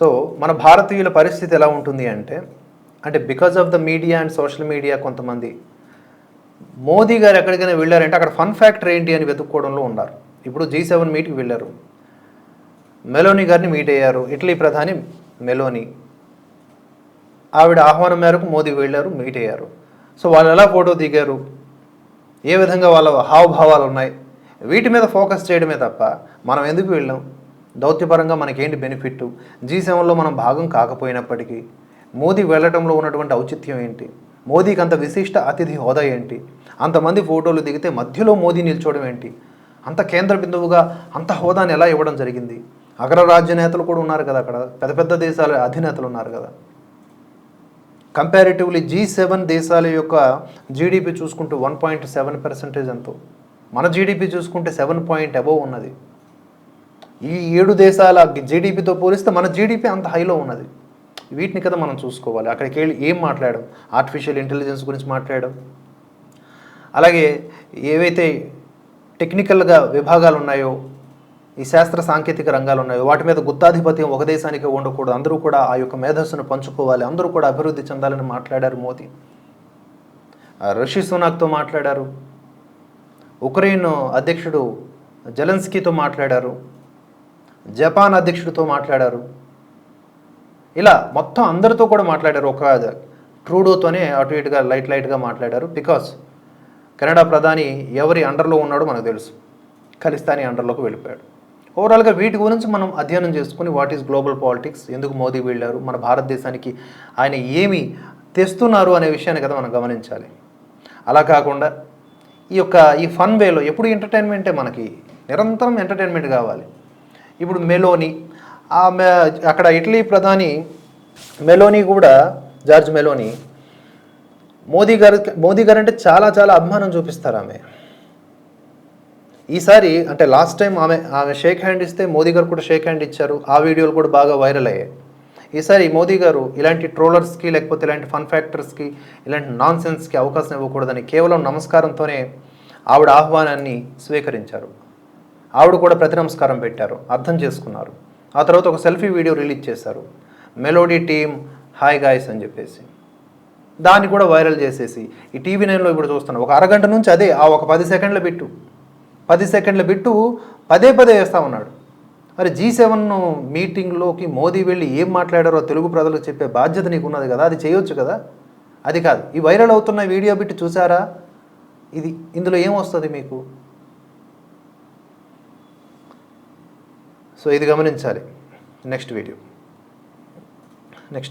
So మన భారతీయుల పరిస్థితి ఎలా ఉంటుంది అంటే అంటే because of the media and social media కొంతమంది మోదీ గారు ఎక్కడికైనా వెళ్ళారంటే అక్కడ ఫన్ ఫ్యాక్టర్ ఏంటి అని వెతుక్కోవడంలో ఉన్నారు. ఇప్పుడు జీ సెవెన్ మీట్కి వెళ్ళారు. మెలోని గారిని మీట్ అయ్యారు. ఇటలీ ప్రధాని మెలోని. ఆవిడ ఆహ్వానం మేరకు మోదీ వెళ్ళారు మీట్ అయ్యారు. సో వాళ్ళు ఎలా ఫోటో దిగారు? ఏ విధంగా వాళ్ళ హావభావాలు ఉన్నాయి? వీటి మీద ఫోకస్ చేయడమే తప్ప మనం ఎందుకు వెళ్ళాం? దౌత్యపరంగా మనకేంటి బెనిఫిట్ జీ సెవెన్లో మనం భాగం కాకపోయినప్పటికీ మోదీ వెళ్ళటంలో ఉన్నటువంటి ఔచిత్యం ఏంటి? మోదీకి అంత విశిష్ట అతిథి హోదా ఏంటి? అంతమంది ఫోటోలు దిగితే మధ్యలో మోదీ నిల్చోవడం ఏంటి? అంత కేంద్ర బిందువుగా అంత హోదాని ఎలా ఇవ్వడం జరిగింది? అగ్రరాజ్య నేతలు కూడా ఉన్నారు కదా అక్కడ. పెద్ద పెద్ద దేశాల అధినేతలు ఉన్నారు కదా. కంపారిటివ్లీ జీ సెవెన్ దేశాల యొక్క జీడిపి చూసుకుంటూ వన్ పాయింట్ సెవెన్ పర్సెంటేజ్ ఎంతో. మన జీడిపి చూసుకుంటే సెవెన్ పాయింట్ అబోవ్ ఉన్నది. ఈ ఏడు దేశాల జీడిపితో పోలిస్తే మన జీడిపి అంత హైలో ఉన్నది. వీటిని కదా మనం చూసుకోవాలి. అక్కడికి వెళ్ళి ఏం మాట్లాడడం ఆర్టిఫిషియల్ ఇంటెలిజెన్స్ గురించి మాట్లాడడం అలాగే ఏవైతే టెక్నికల్గా విభాగాలు ఉన్నాయో ఈ శాస్త్ర సాంకేతిక రంగాలు ఉన్నాయో వాటి మీద గుత్తాధిపత్యం ఒక దేశానికి ఉండకూడదు. అందరూ కూడా ఆ యొక్క మేధస్సును పంచుకోవాలి. అందరూ కూడా అభివృద్ధి చెందాలని మాట్లాడారు మోదీ. ఆ సునాక్తో మాట్లాడారు. ఉక్రెయిన్ అధ్యక్షుడు జెలెన్స్కీతో మాట్లాడారు. జపాన్ అధ్యక్షుడితో మాట్లాడారు. ఇలా మొత్తం అందరితో కూడా మాట్లాడారు. ఒక ట్రూడోతోనే అటు ఇటుగా లైట్ లైట్గా మాట్లాడారు. బికాస్ కెనడా ప్రధాని ఎవరి అండర్లో ఉన్నాడో మనకు తెలుసు. ఖలిస్తానీ అండర్లోకి వెళ్ళిపోయాడు. ఓవరాల్గా వీటి గురించి మనం అధ్యయనం చేసుకుని వాట్ ఈస్ గ్లోబల్ పాలిటిక్స్ ఎందుకు మోదీ వెళ్ళారు మన భారతదేశానికి ఆయన ఏమి తెస్తున్నారు అనే విషయాన్ని కదా మనం గమనించాలి. అలా కాకుండా ఈ యొక్క ఈ ఫన్ వేలో ఎప్పుడు ఎంటర్టైన్మెంటే మనకి నిరంతరం ఎంటర్టైన్మెంట్ కావాలి. ఇప్పుడు మెలోని ఆమె అక్కడ ఇటలీ ప్రధాని మెలోని కూడా జార్జ్ మెలోని మోదీ గారు మోదీ గారు అంటే చాలా చాలా అభిమానం చూపిస్తారు ఆమె. ఈసారి అంటే లాస్ట్ టైం ఆమె ఆమె షేక్ హ్యాండ్ ఇస్తే మోదీ గారు కూడా షేక్ హ్యాండ్ ఇచ్చారు. ఆ వీడియోలు కూడా బాగా వైరల్ అయ్యాయి. ఈసారి మోదీ గారు ఇలాంటి ట్రోలర్స్కి లేకపోతే ఇలాంటి ఫన్ ఫ్యాక్టర్స్కి ఇలాంటి నాన్ సెన్స్కి అవకాశం ఇవ్వకూడదని కేవలం నమస్కారంతోనే ఆవిడ ఆహ్వానాన్ని స్వీకరించారు. ఆవిడ కూడా ప్రతి నమస్కారం పెట్టారు అర్థం చేసుకున్నారు. ఆ తర్వాత ఒక సెల్ఫీ వీడియో రిలీజ్ చేశారు. మెలోడీ టీమ్ హాయ్ గాయస్ అని చెప్పేసి. దాన్ని కూడా వైరల్ చేసేసి ఈ టీవీ నైన్లో ఇప్పుడు చూస్తున్నాను ఒక అరగంట నుంచి అదే ఆ ఒక పది సెకండ్ల బిట్టు. పది సెకండ్ల బిట్టు పదే పదే వేస్తూ ఉన్నాడు. మరి జీ సెవెన్ మీటింగ్లోకి మోదీ వెళ్ళి ఏం మాట్లాడారో తెలుగు ప్రజలకు చెప్పే బాధ్యత నీకు ఉన్నది కదా అది చేయొచ్చు కదా? అది కాదు. ఈ వైరల్ అవుతున్న వీడియో బిట్టు చూసారా? ఇది ఇందులో ఏం వస్తుంది మీకు? సో ఇది గమనించాలి. Next video next